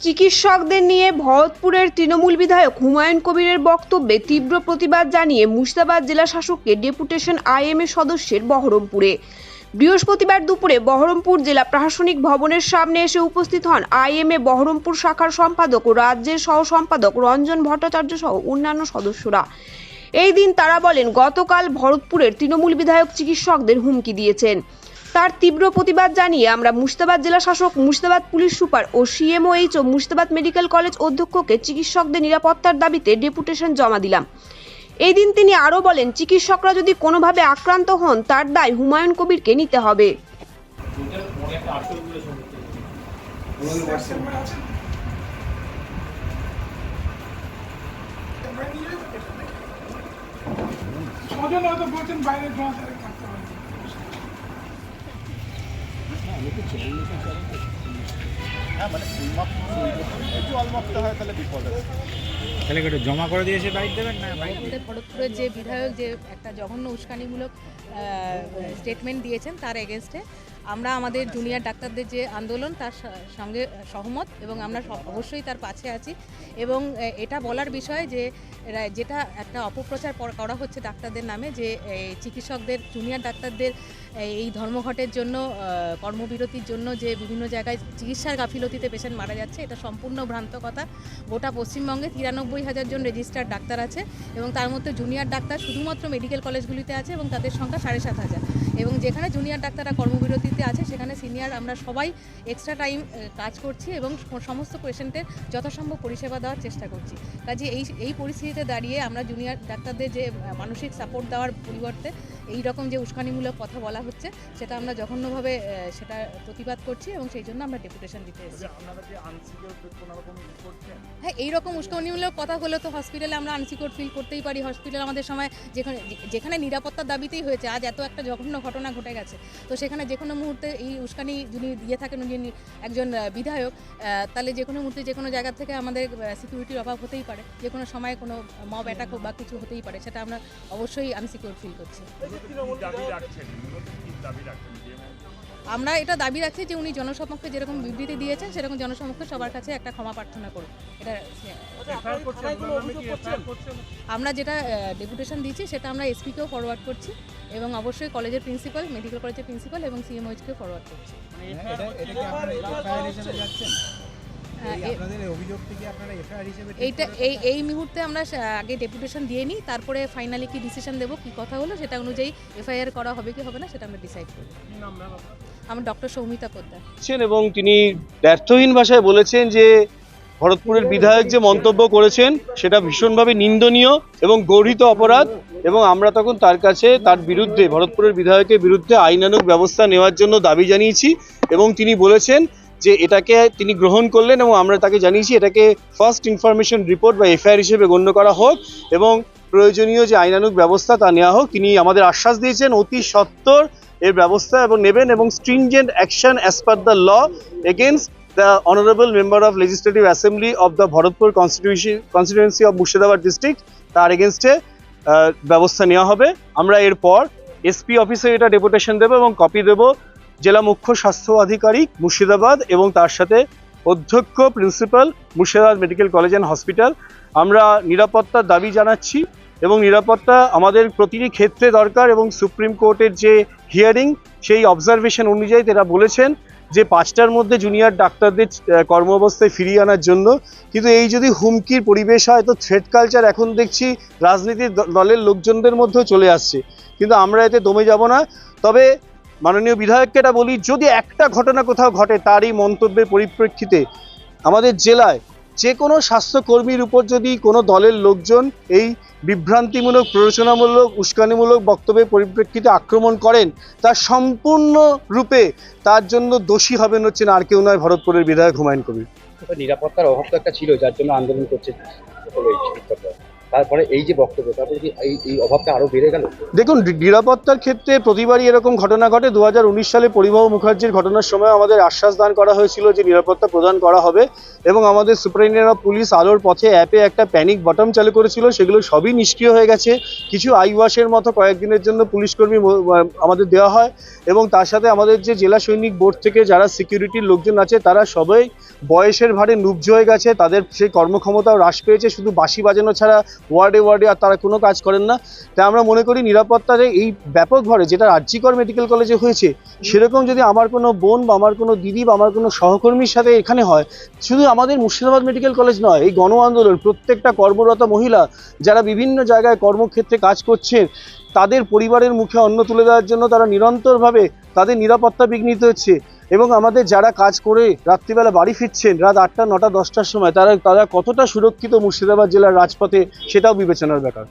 চিকিৎসকদের নিয়ে ভরতপুরের তৃণমূল বিধায়ক হুমায়ুন কবিরের বক্তব্যে তীব্র প্রতিবাদ জানিয়ে মুর্শিদাবাদ জেলা শাসককে ডেপুটেশন আইএমএ সদস্যের বহরমপুরে। বৃহস্পতিবার দুপুরে বহরমপুর জেলা প্রশাসনিক ভবনের সামনে এসে উপস্থিত হন আইএমএ বহরমপুর শাখার সম্পাদক ও রাজ্যের সহ সম্পাদক রঞ্জন ভট্টাচার্য সহ অন্যান্য সদস্যরা। এই দিন তারা বলেন, গতকাল ভরতপুরের তৃণমূল বিধায়ক চিকিৎসকদের হুমকি দিয়েছেন। তার তীব্র প্রতিবাদ জানিয়ে আমরা মুর্শিদাবাদ জেলা শাসক, মুর্শিদাবাদ পুলিশ সুপার ও সিএমওএইচ ও মুর্শিদাবাদ মেডিকেল কলেজ অধ্যক্ষকে চিকিৎসকদের নিরাপত্তার দাবিতে ডেপুটেশন জমা দিলাম। এই দিন তিনি আরও বলেন, চিকিৎসকরা যদি কোনোভাবে আক্রান্ত হন, তার দায় হুমায়ুন কবিরকে নিতে হবে। হয়তো বলছেন বাইরে জল ছাড়া থাকতে পারে হ্যাঁ মানে ফুলমাপ জল হয় তাহলে বিপদ আছে। তাহলে জমা করে দিয়েছে বাইক দেবেন না? আমাদের ভরতপুরের যে বিধায়ক যে একটা জঘন্য উস্কানিমূলক স্টেটমেন্ট দিয়েছেন তার এগেনস্টে আমরা আমাদের জুনিয়র ডাক্তারদের যে আন্দোলন, তার সঙ্গে সহমত এবং আমরা অবশ্যই তার পাশে আছি এবং এটা বলার বিষয় যে যেটা একটা অপপ্রচার করা হচ্ছে ডাক্তারদের নামে যে চিকিৎসকদের জুনিয়র ডাক্তারদের এই ধর্মঘটের জন্য কর্মবিরতির জন্য যে বিভিন্ন জায়গায় চিকিৎসার গাফিলতিতে পেশেন্ট মারা যাচ্ছে, এটা সম্পূর্ণ ভ্রান্ত কথা গোটা পশ্চিমবঙ্গে তিরানব্বই হাজার জন রেজিস্টার্ড ডাক্তার আছে এবং তার মধ্যে জুনিয়র ডাক্তার শুধুমাত্র মেডিকেল কলেজগুলিতে আছে এবং তাদের সংখ্যা সাড়ে সাত হাজার। এবং যেখানে জুনিয়র ডাক্তাররা কর্মবিরতিতে আছে সেখানে সিনিয়র আমরা সবাই এক্সট্রা টাইম কাজ করছি এবং সমস্ত পেশেন্টের যথাসম্ভব পরিষেবা দেওয়ার চেষ্টা করছি। কাজে এই এই পরিস্থিতিতে দাঁড়িয়ে আমরা জুনিয়র ডাক্তারদের যে মানসিক সাপোর্ট দেওয়ার পরিবর্তে এই রকম যে উস্কানিমূলক কথা বলা হচ্ছে সেটা আমরা জঘন্যভাবে সেটা প্রতিবাদ করছি এবং সেই জন্য আমরা ডেপুটেশন দিতে এসেছি। করছেন? হ্যাঁ এইরকম উস্কানিমূলক কথা হলে তো হসপিটালে আমরা আনসিকিউর ফিল করতেই পারি। হসপিটাল আমাদের সময় যেখানে যেখানে নিরাপত্তার দাবিতেই হয়েছে আজ এত একটা জঘন্য ঘটনা ঘটে গেছে। তো সেখানে যে কোনো মুহূর্তে এই উস্কানি যিনি ইয়ে থাকেন যিনি একজন বিধায়ক তাহলে যে কোনো মুহূর্তে যে কোনো জায়গা থেকে আমাদের সিকিউরিটির অভাব হতেই পারে। যে কোনো সময় কোনো মব অ্যাটাক বা কিছু হতেই পারে সেটা আমরা অবশ্যই আনসিকিউর ফিল করছি। দাবি রাখছেন দাবি রাখছেন? যে আমরা এটা দাবি রাখছি যে উনি জনসমক্ষে যেরকম বিবৃতি দিয়েছেন সেরকম জনসমক্ষে সবার কাছে একটা ক্ষমা প্রার্থনা করুন। এটা আমরা যেটা ডেপুটেশন দিচ্ছি সেটা আমরা এসপিকেও ফরওয়ার্ড করছি এবং অবশ্যই কলেজের প্রিন্সিপাল মেডিকেল কলেজের প্রিন্সিপাল এবং সিএমওইচকেও ফরওয়ার্ড করছি। হ্যাঁ, এইটা এই এই মুহূর্তে আমরা আগে ডেপুটেশন দিয়ে নিই তারপরে ফাইনালি কি ডিসিশন দেবো কি কথা হলো সেটা অনুযায়ী এফআইআর করা হবে কি হবে না সেটা আমরা ডিসাইড করব। আমার ডক্টর সৌমিতা পোদ্দার। এবং তিনি ব্যর্থহীন ভাষায় বলেছেন যে ভরতপুরের বিধায়ক যে মন্তব্য করেছেন সেটা ভীষণভাবে নিন্দনীয় এবং গর্হিত অপরাধ এবং আমরা তখন তার কাছে তার বিরুদ্ধে ভরতপুরের বিধায়কের বিরুদ্ধে আইনানুগ ব্যবস্থা নেওয়ার জন্য দাবি জানিয়েছি এবং তিনি বলেছেন যে এটাকে তিনি গ্রহণ করলেন এবং আমরা তাকে জানিয়েছি এটাকে ফার্স্ট ইনফরমেশন রিপোর্ট বা এফআইআর হিসেবে গণ্য করা হোক এবং প্রয়োজনীয় যে আইনানুগ ব্যবস্থা তা নেওয়া হোক, তিনি আমাদের আশ্বাস দিয়েছেন, অতি সত্বর এর ব্যবস্থা এবং নেবেন এবং stringent action as per the law against the honourable member of legislative assembly of the Bharatpur constitution constituency of Murshidabad district তার এগেনস্টে ব্যবস্থা নেওয়া হবে। আমরা এরপর এসপি অফিসে এটা ডেপুটেশন দেবো এবং কপি দেব। জেলা মুখ্য স্বাস্থ্য আধিকারিক মুর্শিদাবাদ এবং তার সাথে অধ্যক্ষ principal Murshidabad medical college and hospital. আমরা নিরাপত্তার দাবি জানাচ্ছি এবং নিরাপত্তা আমাদের প্রতিটি ক্ষেত্রে দরকার এবং সুপ্রিম কোর্টের যে হিয়ারিং সেই অবজারভেশন অনুযায়ী তারা বলেছেন যে পাঁচটার মধ্যে জুনিয়র ডাক্তারদের আহ, কর্মঅবস্থায় ফিরিয়ে আনার জন্য। কিন্তু এই যদি হুমকির পরিবেশ হয় তো থ্রেড কালচার এখন দেখছি রাজনীতির দলের লোকজনদের মধ্যেও চলে আসছে। কিন্তু আমরা এতে দমে যাব না। তবে মাননীয় বিধায়ককে এটা বলি, যদি একটা ঘটনা কোথাও ঘটে, তারই মন্তব্যের পরিপ্রেক্ষিতে আমাদের জেলায় যে কোনো স্বাস্থ্যকর্মীর উপর যদি কোনো দলের লোকজন এই বিভ্রান্তিমূলক, প্ররোচনামূলক, উস্কানিমূলক বক্তব্যের পরিপ্রেক্ষিতে আক্রমণ করেন তার সম্পূর্ণ রূপে তার জন্য দোষী হবেন হচ্ছেন আর কেউ নয় ভরতপুরের বিধায়ক হুমায়ুন কবির। নিরাপত্তার অভাব তো একটা ছিল, যার জন্য আন্দোলন করছে। তারপরে এই যে বক্তব্য তারপরে কি এই এই অভাবটা আরও বেড়ে গেল? দেখুন নিরাপত্তার ক্ষেত্রে প্রতিবারই এরকম ঘটনা ঘটে। দুহাজার উনিশ সালে পরিবাহ মুখার্জির ঘটনার সময় আমাদের আশ্বাস দান করা হয়েছিল যে নিরাপত্তা প্রদান করা হবে এবং আমাদের সুপারিনটেন্ডেন্ট অফ পুলিশ আলোর পথে অ্যাপে একটা প্যানিক বটম চালু করেছিল। সেগুলো সবই নিষ্ক্রিয় হয়ে গেছে। কিছু আই ওয়াশের মতো কয়েকদিনের জন্য পুলিশ কর্মী ম- আহ, আমাদের দেওয়া হয় এবং তার সাথে আমাদের যে জেলা সৈনিক বোর্ড থেকে যারা সিকিউরিটির লোকজন আছে তারা সবাই বয়সের ভারে নুব্জ হয়ে গেছে। তাদের সেই কর্মক্ষমতাও হ্রাস পেয়েছে। শুধু বাঁশি বাজানো ছাড়া ওয়ার্ডে ওয়ার্ডে আর তারা কোনো কাজ করেন না। তাই আমরা মনে করি নিরাপত্তার এই ব্যাপকভাবে যেটা রাজ্যিকর মেডিকেল কলেজে হয়েছে, সেরকম যদি আমার কোনো বোন বা আমার কোনো দিদি বা আমার কোনো সহকর্মীর সাথে এখানে হয়, শুধু আমাদের মুর্শিদাবাদ মেডিকেল কলেজ নয়, এই গণ আন্দোলন, প্রত্যেকটা কর্মরত মহিলা যারা বিভিন্ন জায়গায় কর্মক্ষেত্রে কাজ করছেন, তাদের পরিবারের মুখে অন্ন তুলে দেওয়ার জন্য তারা নিরন্তরভাবে তাদের নিরাপত্তা বিঘ্নিত হচ্ছে। এবং আমাদের যারা কাজ করে রাত্রিবেলা বাড়ি ফিরছেন, রাত আটটা, নটা, দশটার সময়, তারা তারা কতটা সুরক্ষিত মুর্শিদাবাদ জেলার রাজপথে সেটাও বিবেচনার ব্যাপার।